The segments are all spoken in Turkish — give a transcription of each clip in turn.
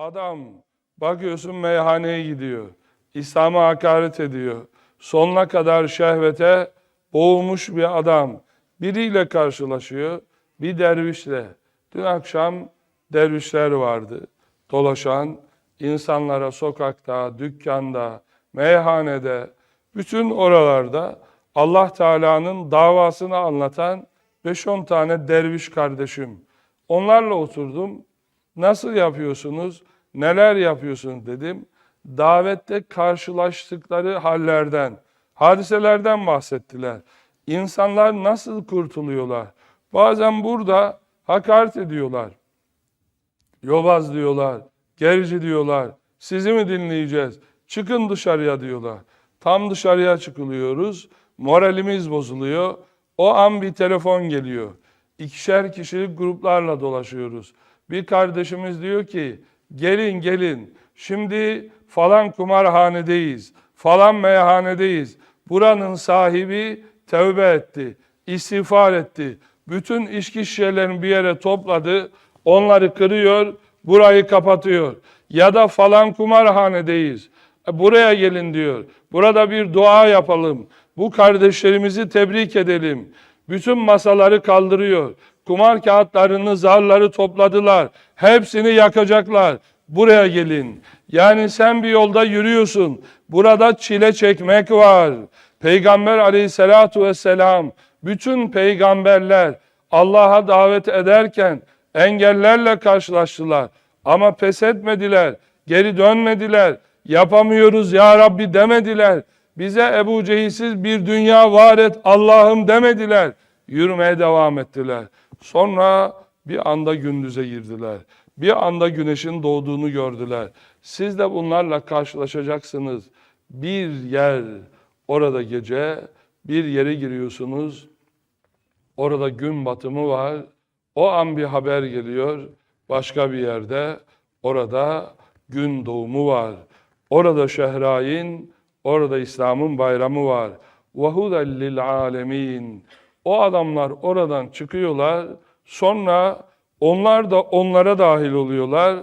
Adam bakıyorsun meyhaneye gidiyor. İslam'a hakaret ediyor. Sonuna kadar şehvete boğulmuş bir adam. Biriyle karşılaşıyor. Bir dervişle. Dün akşam dervişler vardı. Dolaşan insanlara sokakta, dükkanda, meyhanede, bütün oralarda Allah Teala'nın davasını anlatan 5-10 tane derviş kardeşim. Onlarla oturdum. Nasıl yapıyorsunuz? Neler yapıyorsunuz dedim. Davette karşılaştıkları hallerden, hadiselerden bahsettiler. İnsanlar nasıl kurtuluyorlar? Bazen burada hakaret ediyorlar. Yobaz diyorlar, gerici diyorlar. Sizi mi dinleyeceğiz? Çıkın dışarıya diyorlar. Tam dışarıya çıkılıyoruz. Moralimiz bozuluyor. O an bir telefon geliyor. İkişer kişilik gruplarla dolaşıyoruz. Bir kardeşimiz diyor ki gelin gelin şimdi falan kumarhanedeyiz. Falan meyhanedeyiz. Buranın sahibi tövbe etti. istiğfar etti. Bütün içki şişelerini bir yere topladı. Onları kırıyor, burayı kapatıyor. Ya da falan kumarhanedeyiz. E, Buraya gelin diyor. Burada bir dua yapalım. Bu kardeşlerimizi tebrik edelim. Bütün masaları kaldırıyor. Kumar kağıtlarını, zarları topladılar. Hepsini yakacaklar. Buraya gelin. Yani sen bir yolda yürüyorsun. Burada çile çekmek var. Peygamber aleyhissalatu vesselam, bütün peygamberler Allah'a davet ederken engellerle karşılaştılar. Ama pes etmediler, geri dönmediler. Yapamıyoruz ya Rabbi demediler. Bize Ebu Cehilsiz bir dünya var et Allah'ım demediler. Yürümeye devam ettiler. Sonra bir anda gündüze girdiler. Bir anda güneşin doğduğunu gördüler. Siz de bunlarla karşılaşacaksınız. Bir yer, orada gece, bir yere giriyorsunuz. Orada gün batımı var. O an bir haber geliyor. Başka bir yerde orada gün doğumu var. Orada Şehrain, orada İslam'ın bayramı var. وَهُدًا لِلْعَالَمِينَ o adamlar oradan çıkıyorlar. Sonra onlar da onlara dahil oluyorlar.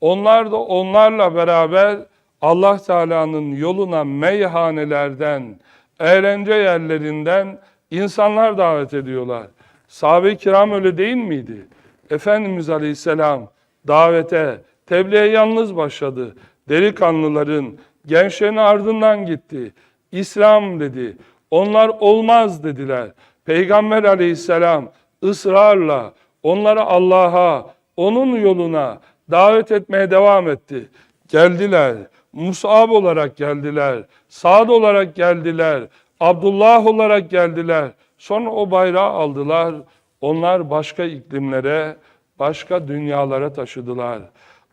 Onlar da onlarla beraber Allah Teala'nın yoluna meyhanelerden, eğlence yerlerinden insanlar davet ediyorlar. Sahabe-i kiram öyle değil miydi? Efendimiz Aleyhisselam davete, tebliğe yalnız başladı. Delikanlıların, gençlerin ardından gitti. İslam dedi. Onlar olmaz dediler. Peygamber Aleyhisselam ısrarla onları Allah'a, onun yoluna davet etmeye devam etti. Geldiler. Musab olarak geldiler. Sa'd olarak geldiler. Abdullah olarak geldiler. Sonra o bayrağı aldılar. Onlar başka iklimlere, başka dünyalara taşıdılar.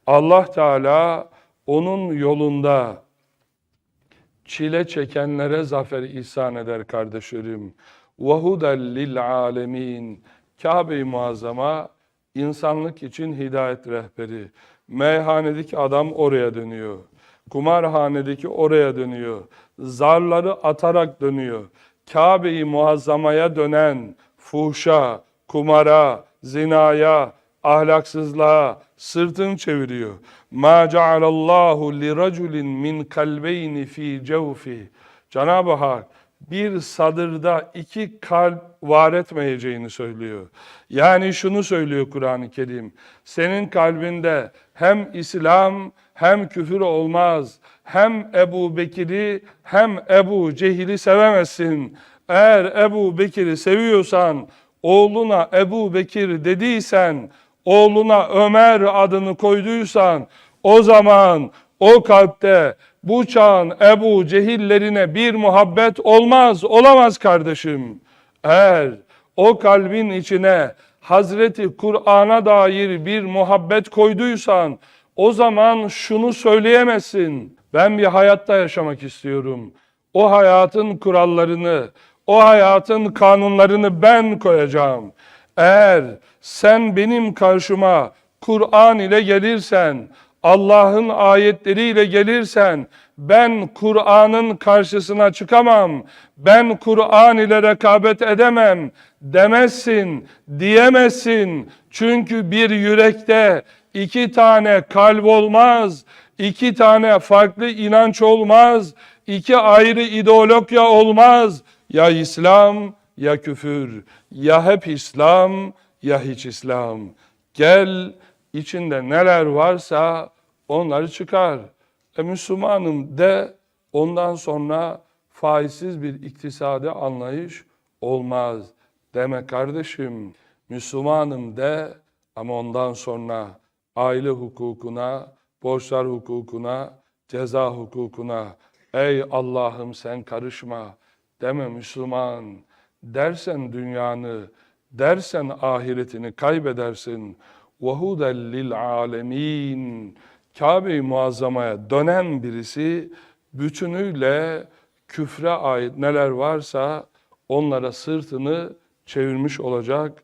Allah Teala onun yolunda çile çekenlere zafer ihsan eder kardeşlerim ve huden lil alemin. Kabe-i Muazzama insanlık için hidayet rehberi. Meyhanedeki adam oraya dönüyor. Kumarhanedeki oraya dönüyor. Zarları atarak dönüyor. Kabe-i Muazzama'ya dönen fuhşa, kumara, zinaya, ahlaksızlığa sırtını çeviriyor. Ma cealallahu li raculin min kalbeyni fi cevfi. Cenab-ı Hak bir sadırda iki kalp var etmeyeceğini söylüyor. Yani şunu söylüyor Kur'an-ı Kerim. Senin kalbinde hem İslam hem küfür olmaz. Hem Ebu Bekir'i hem Ebu Cehil'i sevemezsin. Eğer Ebu Bekir'i seviyorsan, oğluna Ebu Bekir dediysen, oğluna Ömer adını koyduysan, o zaman o kalpte bu çağın Ebu Cehillerine bir muhabbet olmaz, olamaz kardeşim. Eğer o kalbin içine Hazreti Kur'an'a dair bir muhabbet koyduysan, o zaman şunu söyleyemezsin. Ben bir hayatta yaşamak istiyorum. O hayatın kurallarını, o hayatın kanunlarını ben koyacağım. Eğer sen benim karşıma Kur'an ile gelirsen, Allah'ın ayetleriyle gelirsen, ben Kur'an'ın karşısına çıkamam, ben Kur'an ile rekabet edemem demezsin, diyemezsin. Çünkü bir yürekte iki tane kalp olmaz, iki tane farklı inanç olmaz, iki ayrı ideologya olmaz. Ya İslam ya küfür, ya hep İslam ya hiç İslam. Gel içinde neler varsa onları çıkar. E Müslümanım de ondan sonra faizsiz bir iktisadi anlayış olmaz. Deme kardeşim Müslümanım de ama ondan sonra aile hukukuna, borçlar hukukuna, ceza hukukuna ey Allah'ım sen karışma deme Müslüman. Dersen dünyanı, dersen ahiretini kaybedersin. وَهُدًا لِلْعَالَمِينَ Kabe-i Muazzama'ya dönen birisi bütünüyle küfre ait neler varsa onlara sırtını çevirmiş olacak,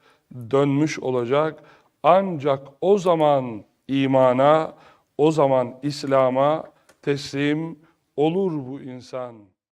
dönmüş olacak. Ancak o zaman imana, o zaman İslam'a teslim olur bu insan.